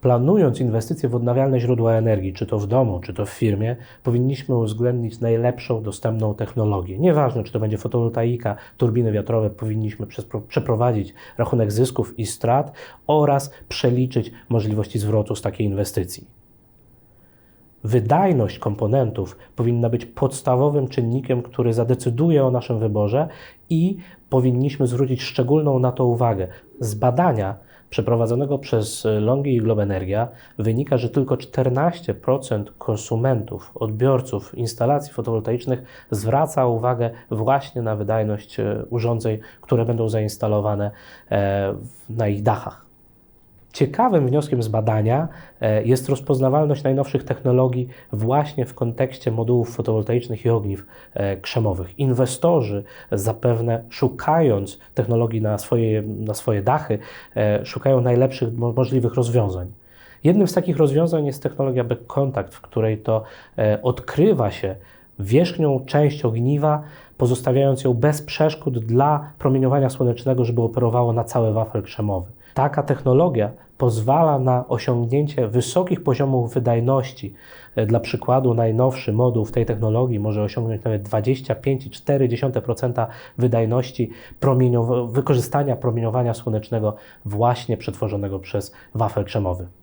Planując inwestycje w odnawialne źródła energii, czy to w domu, czy to w firmie, powinniśmy uwzględnić najlepszą dostępną technologię. Nieważne, czy to będzie fotowoltaika, turbiny wiatrowe, powinniśmy przeprowadzić rachunek zysków i strat oraz przeliczyć możliwości zwrotu z takiej inwestycji. Wydajność komponentów powinna być podstawowym czynnikiem, który zadecyduje o naszym wyborze i powinniśmy zwrócić szczególną na to uwagę. Z badania przeprowadzonego przez Longi i Globenergia wynika, że tylko 14% konsumentów, odbiorców instalacji fotowoltaicznych zwraca uwagę właśnie na wydajność e, urządzeń, które będą zainstalowane e, na ich dachach. Ciekawym wnioskiem z badania e, jest rozpoznawalność najnowszych technologii właśnie w kontekście modułów fotowoltaicznych i ogniw e, krzemowych. Inwestorzy zapewne szukając technologii na swoje, na swoje dachy, e, szukają najlepszych mo- możliwych rozwiązań. Jednym z takich rozwiązań jest technologia back contact, w której to odkrywa się wierzchnią część ogniwa, pozostawiając ją bez przeszkód dla promieniowania słonecznego, żeby operowało na cały wafel krzemowy. Taka technologia pozwala na osiągnięcie wysokich poziomów wydajności. E, Dla przykładu, najnowszy moduł w tej technologii może osiągnąć nawet 25,4% wydajności promieniow- wykorzystania promieniowania słonecznego właśnie przetworzonego przez wafel krzemowy.